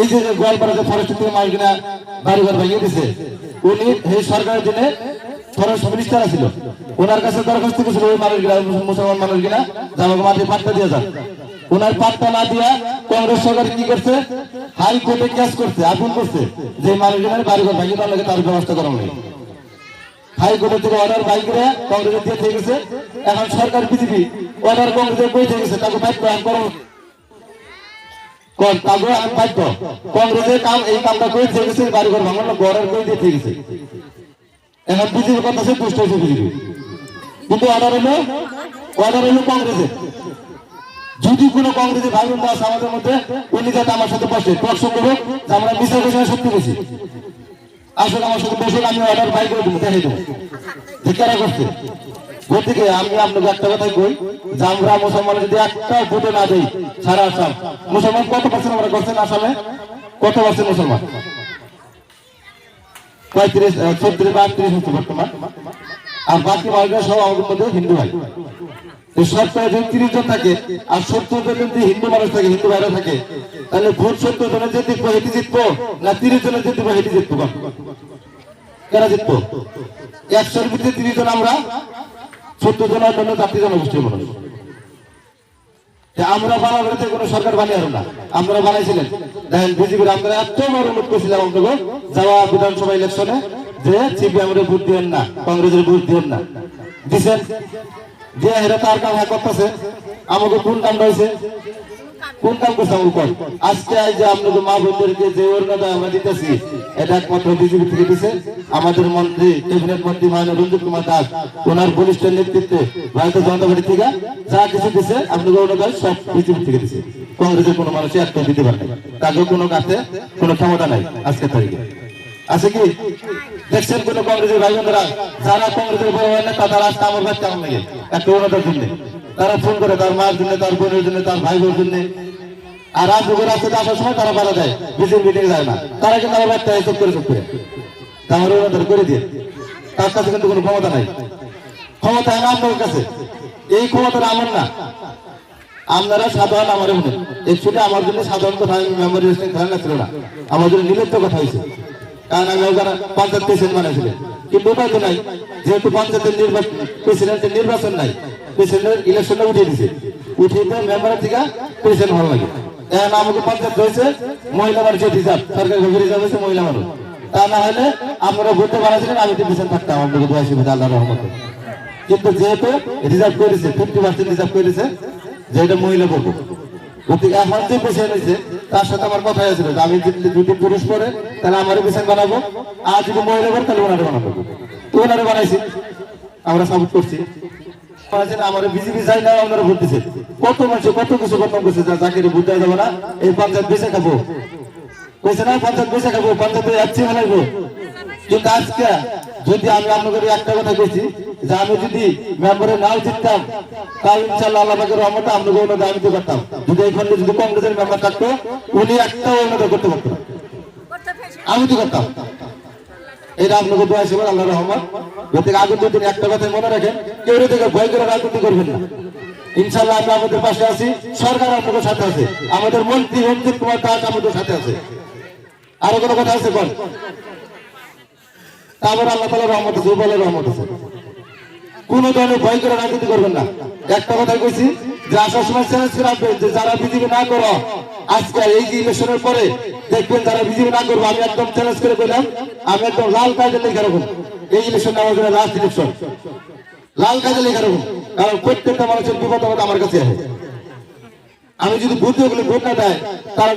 এই যে গোয়ালপাড়াতে ফরেস্ট থেকে মাল কিনা বাড়িঘর ভেঙে দিছে, উনি এই সরকারের জন্য ফরেস্ট মিনিস্টার ছিল ওনার কাছে দরখাস্ত করেছিল ওই মানুষ গিনা মুসলমান মানুষ গিনা যে আমাকে মাটি পাট্টা দিয়ে যান। ওনার পাট্টা না দিয়া কংগ্রেস সরকার কি করছে? হাইকোর্টে কেস করছে, আপিল করছে, যে মানুষ গিনার বাড়িঘর ভেঙে দেওয়ার লাগে তার ব্যবস্থা করা হবে হাইকোর্টের থেকে অর্ডার বাইকরে কংগ্রেসের দিয়ে থেকে গেছে। এখন সরকার বিজেপি অর্ডার কংগ্রেসের বই থেকে গেছে, তাকে বাইক প্রয়াণ করো কোন তারপরে আমি বাধ্য কংগ্রেসের কাম, এই কামটা করে গেছে বাড়ি ঘর ভাঙানো গড়ের করে দিয়ে গেছে এখন বিজেপি কথা সে দুষ্ট হয়েছে বিজেপি। কিন্তু অর্ডার হলো অর্ডার হলো কংগ্রেসের। যদি কোনো কংগ্রেসের ভাই বোন আছে আমাদের মধ্যে, উনি যাতে আমার সাথে বসে প্রশ্ন করব যে আমরা মিশে গেছে সত্যি বলছি। আসলে আমার সাথে বসে আমি অর্ডার বাই করে দেবো, দেখাই দেবো। যে কারা করছে? গতিকে আমি আপনাকে একটা কথাই কই যে আমরা মুসলমান যদি একটা ভোটে না দিই সারা আসাম মুসলমান কত পার্সেন্ট আমরা করছেন আসামে? কত পার্সেন্ট মুসলমান? পঁয়ত্রিশ ছত্রিশ বা আটত্রিশ হচ্ছে বর্তমান। আর বাকি মানুষরা সব আমাদের মধ্যে হিন্দু ভাই। সরকার যদি তিরিশ জন থাকে, আর সত্তর জন যদি হিন্দু মানুষ থাকে, হিন্দু ভাইরা থাকে, তাহলে ভোট সত্তর জনের যে জিতবো হেঁটে জিতবো, না তিরিশ জনের যে জিতবো হেঁটে জিতবো? কারা জিতবো? একশোর ভিতরে তিরিশ জন আমরা সত্তর জনের জন্য জাতি জনগোষ্ঠীর মানুষ। আমরা বাংলাদেশে কোনো সরকার বানিয়ে না। আমরা বানাইছিলেন। দেখেন বিজেপির আমরা এত অনুরোধ করছিলাম আপনাকে যাওয়া বিধানসভা ইলেকশনে যে সিপিএম এর ভোট দিবেন না, কংগ্রেসের ভোট দিবেন না। দিছেন? যে তার করতেছে, আমাকে কোন কাম রয়েছে আমার উপর আজকে আজ আপনাদের মা বোনদেরকে যে অর্ণতা আমরা দিতেছি, এটা একমাত্র বিজেপি থেকে দিছে। আমাদের মন্ত্রী ক্যাবিনেট মন্ত্রী মাননীয় রঞ্জিত কুমার দাস, ওনার বলিষ্ঠ নেতৃত্বে ভারতীয় জনতা পার্টি থেকে যা কিছু দিছে আপনাদের অর্ণতা সব বিজেপি থেকে দিছে। কংগ্রেসের কোনো মানুষই একটা দিতে পারে তাকে কোনো কাছে কোনো ক্ষমতা নাই আজকে তারিখে। আছে কি? দেখছেন কোন কংগ্রেসের ভাই বোনেরা যারা কংগ্রেসের বড় হয় না তারা আজকে আমার কাছে কেমন লাগে একটা উন্নতার জন্য। তারা ফোন করে তার মার জন্য, তার বোনের জন্য, তার ভাই বোনের জন্য। আর রাজভোগের রাস্তাতে আসার সময় তারা বাধা দেয় বিজেপি মিটিং যায় না। তারা কিন্তু আমার বাচ্চা এসব করে, চুপ করে। তাহলে উন্নতর করে দিয়ে। তার কাছে কিন্তু কোনো ক্ষমতা নাই। ক্ষমতা না আপনার কাছে। এই ক্ষমতাটা আমার না। আপনারা সাধারণ আমার মনে একচুয়ালি আমার জন্য সাধারণ কথা মেমোরি রেস্টিং খেলা না ছিল না। আমার জন্য নির্লিপ্ত কথা হয়েছে। কারণ আমি ওখানে পঞ্চায়েত প্রেসিডেন্ট বানাইছিলেন কিন্তু উপায় তো নাই। যেহেতু পঞ্চায়েতের নির্বাচন প্রেসিডেন্টের নির্বাচন নাই। প্রেসিডেন্টের ইলেকশনটা উঠিয়ে দিছে। উঠিয়ে দিয়ে মেম্বারের থেকে প্রেসিডেন্ট ভালো লাগে। আমাকে পঞ্চায়েত হয়েছে মহিলা মানুষের রিজার্ভ সরকারি রিজার্ভ হয়েছে মহিলা মানুষ। তা না হলে আমরা ভোটে বানাইছিলেন আমি ডিভিশন থাকতাম আপনাকে দোয়া সুবিধা আল্লাহ রহমতে। কিন্তু যেহেতু রিজার্ভ করেছে ফিফটি পার্সেন্ট রিজার্ভ করেছে, যে এটা মহিলা করব। এখন যে পেশেন্ট হয়েছে তার সাথে আমার কথা হয়েছিল যে আমি যদি দুটি পুরুষ পরে, তাহলে আমারও পেশেন্ট বানাবো, আর যদি মহিলা করে তাহলে ওনারে বানাবো। তো ওনারে বানাইছি, আমরা সাপোর্ট করছি। যদি আমি আপনাদের একটা কথা কইছি, যে আমি যদি মেম্বারে নাও জিততাম তাহলে ইনশাল্লাহ আল্লাহ পাকের রহমতে আপনাকে উন্নতি আমি দিতে পারতাম। যদি এখানে যদি কংগ্রেসের মেম্বার থাকতো, উনি একটা উন্নতি করতে আমি তো করতাম। এটা আপনাকে দোয়া হিসেবে আল্লাহ রহমান গতিকে আগুন দুদিন একটা কথা মনে রাখেন, কেউ থেকে ভয় করে রাজনীতি করবেন না। ইনশাল্লাহ আমরা আমাদের পাশে আছি, সরকার আপনাদের সাথে আছে, আমাদের মন্ত্রী রঞ্জিত কুমার দাস আমাদের সাথে আছে। আরও কোনো কথা আছে বল? তারপর আল্লাহ তালা রহমত আছে বলে রহমত আছে। কোন ধরনের ভয় করে রাজনীতি করবেন না। একটা কথা কইছি, যে আসার সময় চ্যালেঞ্জ করে যে যারা বিজেপি না করো, আজকে এই যে ইলেকশনের পরে দেখবেন যারা বিজেপি না করব, আমি একদম চ্যালেঞ্জ করে বললাম আমি একদম লাল কাজে লেখা রাখব এই ইলেকশন আমার জন্য লাস্ট ইলেকশন লাল কাজে লেখা রাখব কারণ প্রত্যেকটা মানুষের বিপদ আমার কাছে আমি যদি ভোট দিয়ে ভোট না দেয়, তারা